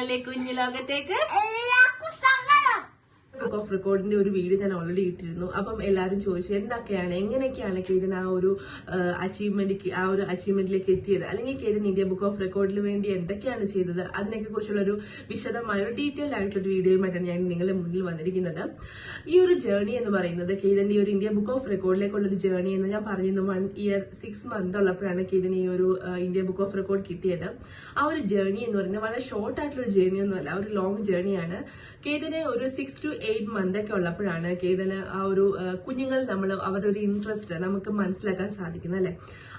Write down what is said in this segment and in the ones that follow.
ഞങ്ങളുടെ കുഞ്ഞു ലോകത്തേക്ക് എല്ലാവർക്കും സങ്കടം Book of റെക്കോർഡിന്റെ ഒരു വീഡിയോ ഞാൻ ഓൾറെഡി ഇട്ടിരുന്നു. അപ്പം എല്ലാവരും ചോദിച്ചു എന്തൊക്കെയാണ്? എങ്ങനെയൊക്കെയാണ് കേതൻ ആ ഒരു അച്ചീവ്മെന്റ് ആ ഒരു അച്ചീവ്മെന്റിലേക്ക് എത്തിയത്? അല്ലെങ്കിൽ കേതൻ ഇന്ത്യ ബുക്ക് ഓഫ് റെക്കോർഡിന് വേണ്ടി എന്തൊക്കെയാണ് ചെയ്തത്? അതിനൊക്കെ കുറിച്ചുള്ള ഒരു വിശദമായ ഒരു ഡീറ്റെയിൽ ആയിട്ടുള്ള വീഡിയോയുമായിട്ടാണ് ഞാൻ നിങ്ങളുടെ മുന്നിൽ വന്നിരിക്കുന്നത്. ഈ ഒരു ജേർണി എന്ന് പറയുന്നത് കേതന്റെ ഒരു ഇന്ത്യ ബുക്ക് ഓഫ് റെക്കോർഡിലേക്കുള്ള ഒരു ജേർണി എന്ന് ഞാൻ പറഞ്ഞിരുന്നു. വൺ ഇയർ സിക്സ് മന്ത് ഉള്ളപ്പോഴാണ് കേതന് ഈ ഒരു ഇന്ത്യ ബുക്ക് ഓഫ് റെക്കോർഡ് കിട്ടിയത്. ആ ഒരു ജേർണി എന്ന് പറയുന്നത് വളരെ ഷോർട്ട് ആയിട്ടുള്ള ഒരു ജേർണി ഒന്നുമല്ല ഒരു ലോങ് ജേർണിയാണ് കേതനെ ഒരു സിക്സ് ടു എയ്റ്റ് മന്ത് ഒക്കെ ഉള്ളപ്പോഴാണ് കേതന് ആ ഒരു കുഞ്ഞുങ്ങൾ നമ്മൾ അവരുടെ ഒരു ഇൻട്രസ്റ്റ് നമുക്ക് മനസ്സിലാക്കാൻ സാധിക്കുന്നത് അല്ലെ?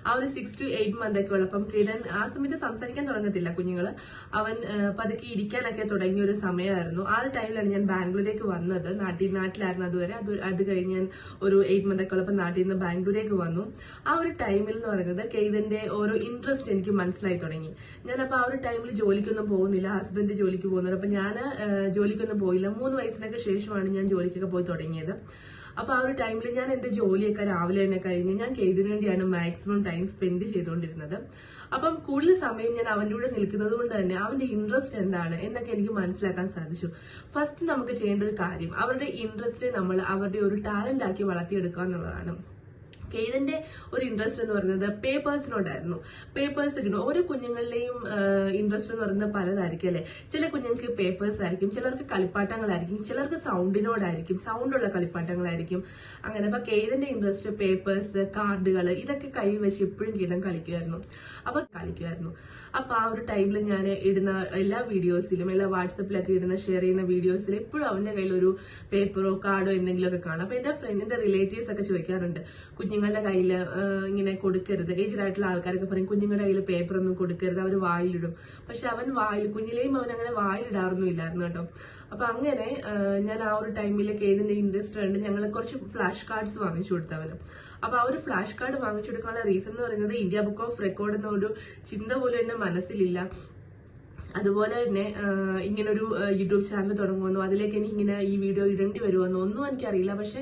ആ ഒരു സിക്സ് ടു എയ്റ്റ് മന്ത് ഒക്കെ ഉള്ളപ്പം കേതൻ ആ സമയത്ത് സംസാരിക്കാൻ തുടങ്ങത്തില്ല കുഞ്ഞുങ്ങൾ അവൻ പതുക്കെ ഇരിക്കാനൊക്കെ തുടങ്ങിയ ഒരു സമയമായിരുന്നു. ആ ഒരു ടൈമിലാണ് ഞാൻ ബാംഗ്ലൂരേക്ക് വന്നത്. നാട്ടിൽ നാട്ടിലായിരുന്നു അതുവരെ. അത് അത് കഴിഞ്ഞ് ഞാൻ ഒരു എയ്റ്റ് മന്ത് ഒക്കെ ഉള്ളപ്പോൾ നാട്ടിൽ നിന്ന് ബാംഗ്ലൂരേക്ക് വന്നു. ആ ഒരു ടൈമിൽ എന്ന് പറയുന്നത് കേതന്റെ ഓരോ ഇൻട്രസ്റ്റ് എനിക്ക് മനസ്സിലായി തുടങ്ങി. ഞാനപ്പോൾ ആ ഒരു ടൈമിൽ ജോലിക്കൊന്നും പോകുന്നില്ല. ഹസ്ബൻഡ് ജോലിക്ക് പോകുന്നുണ്ട് അപ്പം ഞാൻ ജോലിക്കൊന്നും പോയില്ല. മൂന്ന് വയസ്സിനൊക്കെ ശേഷമാണ് ഞാൻ ജോലിക്കൊക്കെ പോയി തുടങ്ങിയത്. അപ്പോൾ ആ ഒരു ടൈമിൽ ഞാൻ എന്റെ ജോലിയൊക്കെ രാവിലെ തന്നെ കഴിഞ്ഞ് ഞാൻ കെയ്തിനു വേണ്ടിയാണ് മാക്സിമം ടൈം സ്പെൻഡ് ചെയ്തുകൊണ്ടിരുന്നത് അപ്പം കൂടുതൽ സമയം ഞാൻ അവന്റെ കൂടെ നിൽക്കുന്നത് കൊണ്ട് തന്നെ അവന്റെ ഇൻട്രസ്റ്റ് എന്താണ് എന്നൊക്കെ എനിക്ക് മനസ്സിലാക്കാൻ സാധിച്ചു. ഫസ്റ്റ് നമുക്ക് ചെയ്യേണ്ട ഒരു കാര്യം അവരുടെ ഇൻട്രസ്റ്റിനെ നമ്മൾ അവരുടെ ഒരു ടാലന്റ് ആക്കി വളർത്തിയെടുക്കുക എന്നുള്ളതാണ്. കേതിന്റെ ഒരു ഇൻട്രസ്റ്റ് എന്ന് പറയുന്നത് പേപ്പേഴ്സിനോടായിരുന്നു പേപ്പേഴ്സ് കിട്ടും ഓരോ കുഞ്ഞുങ്ങളുടെയും ഇൻട്രസ്റ്റ് എന്ന് പറയുന്നത് പലതായിരിക്കും അല്ലെ? ചില കുഞ്ഞുങ്ങൾക്ക് പേപ്പേഴ്സ് ആയിരിക്കും ചിലർക്ക് കളിപ്പാട്ടങ്ങളായിരിക്കും ചിലർക്ക് സൗണ്ടിനോടായിരിക്കും സൗണ്ടുള്ള കളിപ്പാട്ടങ്ങളായിരിക്കും. അങ്ങനെ അപ്പൊ കെയ്തന്റെ ഇൻട്രസ്റ്റ് പേപ്പേഴ്സ് കാർഡുകൾ ഇതൊക്കെ കൈ വെച്ച് എപ്പോഴും ഗീതം കളിക്കുമായിരുന്നു. അപ്പൊ കളിക്കുമായിരുന്നു. അപ്പൊ ആ ഒരു ടൈമിൽ ഞാൻ ഇടുന്ന എല്ലാ വീഡിയോസിലും എല്ലാ വാട്സപ്പിലൊക്കെ ഇടുന്ന ഷെയർ ചെയ്യുന്ന വീഡിയോസിൽ എപ്പോഴും അവന്റെ കയ്യിൽ ഒരു പേപ്പറോ കാർഡോ എന്തെങ്കിലുമൊക്കെ കാണും. അപ്പൊ എന്റെ ഫ്രണ്ടിന്റെ റിലേറ്റീവ്സ് ഒക്കെ ചോദിക്കാറുണ്ട് കുഞ്ഞുങ്ങളുടെ കയ്യിൽ ഇങ്ങനെ കൊടുക്കരുത്. ഏജ്ഡ് ആയിട്ടുള്ള ആൾക്കാരൊക്കെ പറയും കുഞ്ഞുങ്ങളുടെ കയ്യിൽ പേപ്പർ ഒന്നും കൊടുക്കരുത് അവർ വായിലിടും. പക്ഷെ അവൻ വായിൽ കുഞ്ഞിലെയും അവൻ അങ്ങനെ വായിലിടാറൊന്നും ഇല്ലായിരുന്നു കേട്ടോ. അപ്പൊ അങ്ങനെ ഞാൻ ആ ഒരു ടൈമിലൊക്കെ ഏതിന്റെ ഇൻട്രസ്റ്റ് ഉണ്ട് ഞങ്ങൾ കുറച്ച് ഫ്ലാഷ് കാർഡ്സ് വാങ്ങിച്ചു കൊടുത്തവന്. അപ്പൊ ആ ഒരു ഫ്ലാഷ് കാർഡ് വാങ്ങിച്ചു കൊടുക്കാനുള്ള റീസൺ എന്ന് പറയുന്നത് ഇന്ത്യ ബുക്ക് ഓഫ് റെക്കോർഡ് എന്ന ഒരു ചിന്ത പോലും എന്റെ മനസ്സിലില്ല. അതുപോലെ തന്നെ ഇങ്ങനൊരു യൂട്യൂബ് ചാനൽ തുടങ്ങുമെന്നോ അതിലേക്ക് എനിക്ക് ഇങ്ങനെ ഈ വീഡിയോ ഇടേണ്ടി വരുമെന്നോ ഒന്നും എനിക്കറിയില്ല. പക്ഷെ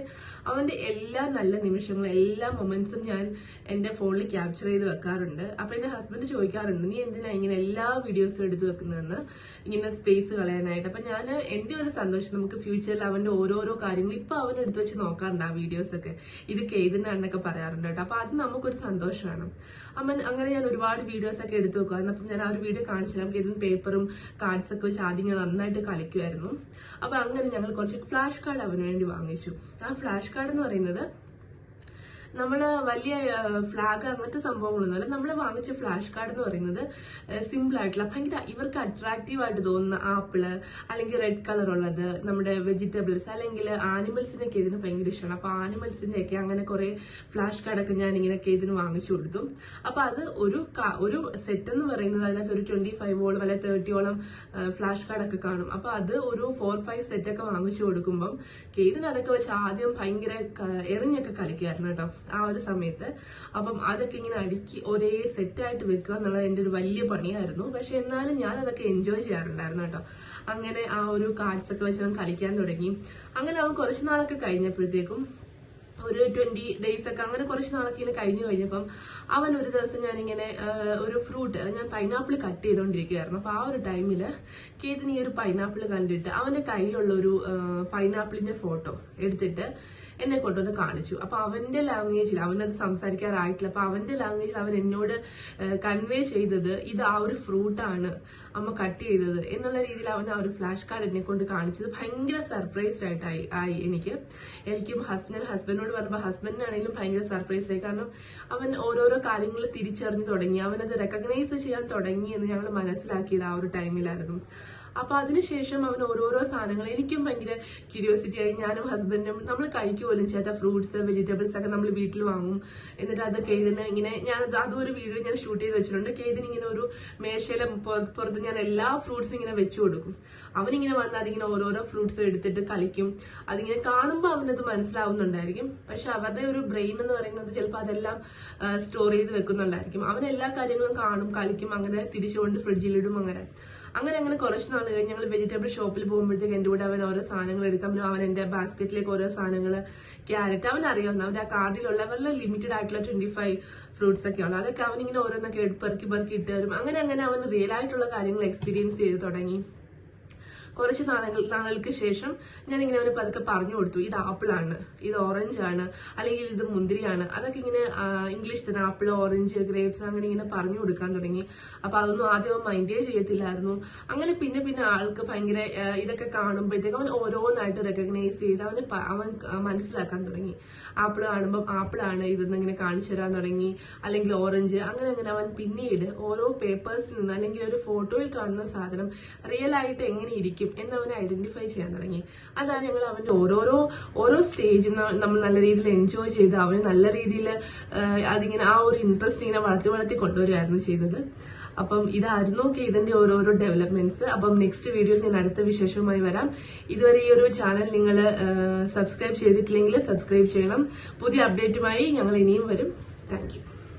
അവന്റെ എല്ലാ നല്ല നിമിഷങ്ങളും എല്ലാ മൊമെന്റ്സും ഞാൻ എന്റെ ഫോണിൽ ക്യാപ്ചർ ചെയ്ത് വെക്കാറുണ്ട്. അപ്പൊ എന്റെ ഹസ്ബൻഡ് ചോദിക്കാറുണ്ട് നീ എന്തിനാ ഇങ്ങനെ എല്ലാ വീഡിയോസും എടുത്തു വെക്കുന്നതെന്ന്? ഇങ്ങനെ സ്പേസ് കളയാനായിട്ട്? അപ്പൊ ഞാൻ എന്റെ ഒരു സന്തോഷം നമുക്ക് ഫ്യൂച്ചറിൽ അവന്റെ ഓരോരോ കാര്യങ്ങൾ ഇപ്പൊ അവൻ എടുത്തു വെച്ച് നോക്കാറുണ്ട് ആ വീഡിയോസ് ഒക്കെ. ഇത് കേതിനാണെന്നൊക്കെ പറയാറുണ്ട് കേട്ടോ. അപ്പൊ അത് നമുക്കൊരു സന്തോഷമാണ്. അമ്മൻ അങ്ങനെ ഞാൻ ഒരുപാട് വീഡിയോസ് ഒക്കെ എടുത്തു വെക്കുമായിരുന്നു അപ്പം ഞാൻ ആ ഒരു വീഡിയോ കാണിച്ചു നമുക്ക് ഇതിന് പേപ്പറും കാർഡ്സ് ഒക്കെ വെച്ച് ആദ്യം ഞാൻ നന്നായിട്ട് കളിക്കുമായിരുന്നു അപ്പൊ അങ്ങനെ ഞങ്ങൾ കുറച്ച് ഫ്ലാഷ് കാർഡ് അവന് വേണ്ടി വാങ്ങിച്ചു. ആ ഫ്ലാഷ് കാർഡ് എന്ന് പറയുന്നത് നമ്മൾ വലിയ ഫ്ലാഗ് അങ്ങനത്തെ സംഭവങ്ങളൊന്നുമല്ല നമ്മൾ വാങ്ങിച്ച ഫ്ലാഷ് കാർഡ് എന്ന് പറയുന്നത് സിമ്പിൾ ആയിട്ടുള്ള ഭയങ്കര ഇവർക്ക് അട്രാക്റ്റീവ് ആയിട്ട് തോന്നുന്ന ആപ്പിൾ അല്ലെങ്കിൽ റെഡ് കളർ ഉള്ളത് നമ്മുടെ വെജിറ്റബിൾസ് അല്ലെങ്കിൽ ആനിമൽസിനൊക്കെ ഇതിന് ഭയങ്കര ഇഷ്ടമാണ് അപ്പൊ ആനിമൽസിന്റെ ഒക്കെ അങ്ങനെ കുറെ ഫ്ലാഷ് കാർഡൊക്കെ ഞാൻ ഇങ്ങനെയൊക്കെ ഇതിന് വാങ്ങിച്ചു കൊടുത്തു. അപ്പൊ അത് ഒരു ഒരു സെറ്റ് എന്ന് പറയുന്നത് അതിനകത്ത് ഒരു ട്വന്റി ഫൈവോളം അല്ലെ തേർട്ടിയോളം ഫ്ലാഷ് കാർഡൊക്കെ കാണും. അപ്പൊ അത് ഒരു ഫോർ ഫൈവ് സെറ്റ് ഒക്കെ വാങ്ങിച്ചു കൊടുക്കുമ്പം കേതിന് അതൊക്കെ വെച്ച് ആദ്യം ഭയങ്കര എറിഞ്ഞൊക്കെ കളിക്കുമായിരുന്നു കേട്ടോ. ആ ഒരു സമയത്ത്. അപ്പം അതൊക്കെ ഇങ്ങനെ അടുക്കി ഒരേ സെറ്റായിട്ട് വെക്കുക എന്നുള്ളത് എന്റെ ഒരു വലിയ പണിയായിരുന്നു. പക്ഷെ എന്നാലും ഞാൻ അതൊക്കെ എൻജോയ് ചെയ്യാറുണ്ടായിരുന്നു കേട്ടോ. അങ്ങനെ ആ ഒരു കാർഡ്സ് ഒക്കെ വെച്ച് അവൻ കളിക്കാൻ തുടങ്ങി. അങ്ങനെ അവൻ കുറച്ച് നാളൊക്കെ കഴിഞ്ഞപ്പോഴത്തേക്കും ഒരു ട്വന്റി ഡേയ്സ് ഒക്കെ അങ്ങനെ കുറച്ച് നാളൊക്കെ ഇങ്ങനെ കഴിഞ്ഞു കഴിഞ്ഞപ്പം അവൻ ഒരു ദിവസം ഞാനിങ്ങനെ ഒരു ഫ്രൂട്ട് ഞാൻ പൈനാപ്പിൾ കട്ട് ചെയ്തുകൊണ്ടിരിക്കുകയായിരുന്നു അപ്പൊ ആ ഒരു ടൈമിൽ കേതിന് ഈ ഒരു പൈനാപ്പിൾ കണ്ടിട്ട് അവന്റെ കയ്യിലുള്ള ഒരു പൈനാപ്പിളിന്റെ ഫോട്ടോ എടുത്തിട്ട് എന്നെ കൊണ്ടുവന്ന് കാണിച്ചു. അപ്പൊ അവന്റെ ലാംഗ്വേജിൽ അവനത് സംസാരിക്കാറായിട്ടില്ല. അപ്പൊ അവന്റെ ലാംഗ്വേജിൽ അവൻ എന്നോട് കൺവേ ചെയ്തത് ഇത് ആ ഒരു ഫ്രൂട്ടാണ് അമ്മ കട്ട് ചെയ്തത് എന്നുള്ള രീതിയിൽ അവൻ ആ ഒരു ഫ്ലാഷ് കാർഡ് എന്നെ കൊണ്ട് കാണിച്ചത് ഭയങ്കര സർപ്രൈസ്ഡ് ആയിട്ടായി ആയി എനിക്ക്. എനിക്കും ഹസ്ബൻഡ് ഹസ്ബൻഡിനോട് പറഞ്ഞപ്പോൾ ഹസ്ബൻഡിനാണെങ്കിലും ഭയങ്കര സർപ്രൈസ് ആയി. കാരണം അവൻ ഓരോരോ കാര്യങ്ങൾ തിരിച്ചറിഞ്ഞു തുടങ്ങി. അവനത് റെക്കഗ്നൈസ് ചെയ്യാൻ തുടങ്ങി എന്ന് ഞങ്ങൾ മനസ്സിലാക്കിയത് ആ ഒരു ടൈമിലായിരുന്നു അപ്പൊ അതിനുശേഷം അവൻ ഓരോരോ സാധനങ്ങൾ എനിക്കും ഭയങ്കര ക്യൂരിയോസിറ്റി ആയി. ഞാനും ഹസ്ബൻഡും നമ്മൾ കഴിക്കുമല്ലോ ചേട്ടാ ഫ്രൂട്ട്സ് വെജിറ്റബിൾസ് ഒക്കെ നമ്മൾ വീട്ടിൽ വാങ്ങും. എന്നിട്ട് അത് കേതിന് ഇങ്ങനെ ഞാൻ അത് ഒരു വീഡിയോ ഞാൻ ഷൂട്ട് ചെയ്ത് വെച്ചിട്ടുണ്ട്. കേതിന് ഇങ്ങനെ ഒരു മേശയിലെ പുറത്ത് ഞാൻ എല്ലാ ഫ്രൂട്ട്സും ഇങ്ങനെ വെച്ചു കൊടുക്കും. അവനിങ്ങനെ വന്ന് അതിങ്ങനെ ഓരോരോ ഫ്രൂട്ട്സ് എടുത്തിട്ട് കളിക്കും. അതിങ്ങനെ കാണുമ്പോൾ അവനത് മനസ്സിലാവുന്നുണ്ടായിരിക്കും. പക്ഷെ അവരുടെ ഒരു ബ്രെയിൻ എന്ന് പറയുന്നത് ചിലപ്പോൾ അതെല്ലാം സ്റ്റോർ ചെയ്ത് വെക്കുന്നുണ്ടായിരിക്കും. അവൻ എല്ലാ കാര്യങ്ങളും കാണും കളിക്കും അങ്ങനെ തിരിച്ചുകൊണ്ട് ഫ്രിഡ്ജിലിടും അങ്ങനെ. അങ്ങനെ അങ്ങനെ കുറച്ച് നാൾ കഴിഞ്ഞ് ഞങ്ങൾ വെജിറ്റബിൾ ഷോപ്പിൽ പോകുമ്പോഴത്തേക്ക് എന്റെ കൂടെ അവൻ ഓരോ സാധനങ്ങൾ എടുക്കാൻ പറ്റും അവൻ എന്റെ ബാസ്ക്കറ്റിലേക്ക് ഓരോ സാധനങ്ങൾ ക്യാരറ്റ് അവൻ അറിയാവുന്ന അവന്റെ ആ കാർഡിലുള്ള വളരെ ലിമിറ്റഡ് ആയിട്ടുള്ള ട്വന്റി ഫൈവ് ഫ്രൂട്ട്സ് ഒക്കെ ഉള്ളു. അതൊക്കെ അവനിങ്ങനെ ഓരോന്നൊക്കെ പെറുക്കി പെറുക്കി ഇട്ട് തരും. അങ്ങനെ അങ്ങനെ അവൻ റിയൽ ആയിട്ടുള്ള കാര്യങ്ങൾ എക്സ്പീരിയൻസ് ചെയ്ത് തുടങ്ങി. കുറച്ച് നാളുകൾ നാളുകൾക്ക് ശേഷം ഞാൻ ഇങ്ങനെ അവന് പതുക്കെ പറഞ്ഞു കൊടുത്തു. ഇത് ആപ്പിൾ ആണ് ഇത് ഓറഞ്ച് ആണ് അല്ലെങ്കിൽ ഇത് മുന്തിരിയാണ്. അതൊക്കെ ഇങ്ങനെ ഇംഗ്ലീഷ് തന്നെ ആപ്പിൾ ഓറഞ്ച് ഗ്രേപ്സ് അങ്ങനെ ഇങ്ങനെ പറഞ്ഞു കൊടുക്കാൻ തുടങ്ങി. അപ്പൊ അതൊന്നും ആദ്യം മൈൻഡേ ചെയ്യത്തില്ലായിരുന്നു. അങ്ങനെ പിന്നെ പിന്നെ ആൾക്ക് ഭയങ്കര ഇതൊക്കെ കാണുമ്പോഴത്തേക്ക് അവൻ ഓരോന്നായിട്ട് റെക്കഗ്നൈസ് ചെയ്ത് അവന് അവൻ മനസ്സിലാക്കാൻ തുടങ്ങി. ആപ്പിൾ കാണുമ്പോൾ ആപ്പിൾ ആണ് ഇതെന്ന് ഇങ്ങനെ കാണിച്ചു തരാൻ തുടങ്ങി. അല്ലെങ്കിൽ ഓറഞ്ച് അങ്ങനെ അങ്ങനെ അവൻ പിന്നീട് ഓരോ പേപ്പേഴ്സിൽ നിന്ന് അല്ലെങ്കിൽ ഒരു ഫോട്ടോയിൽ കാണുന്ന സാധനം റിയൽ ആയിട്ട് എങ്ങനെ ഇരിക്കും എന്ന് അവൻ ഐഡന്റിഫൈ ചെയ്യാൻ തുടങ്ങി. അതാണ് ഞങ്ങൾ അവന്റെ ഓരോരോ ഓരോ സ്റ്റേജും നമ്മൾ നല്ല രീതിയിൽ എൻജോയ് ചെയ്ത് അവന് നല്ല രീതിയിൽ അതിങ്ങനെ ആ ഒരു ഇൻട്രസ്റ്റ് ഇങ്ങനെ വളർത്തി വളർത്തി കൊണ്ടുവരികയായിരുന്നു ചെയ്തത്. അപ്പം ഇതായിരുന്നു ഇതിന്റെ ഓരോരോ ഡെവലപ്മെന്റ്സ് അപ്പം നെക്സ്റ്റ് വീഡിയോയിൽ ഞാൻ അടുത്ത വിശേഷവുമായി വരാം. ഇതുവരെ ഈ ഒരു ചാനൽ നിങ്ങൾ സബ്സ്ക്രൈബ് ചെയ്തിട്ടില്ലെങ്കിൽ സബ്സ്ക്രൈബ് ചെയ്യണം. പുതിയ അപ്ഡേറ്റുമായി ഞങ്ങൾ ഇനിയും വരും. താങ്ക്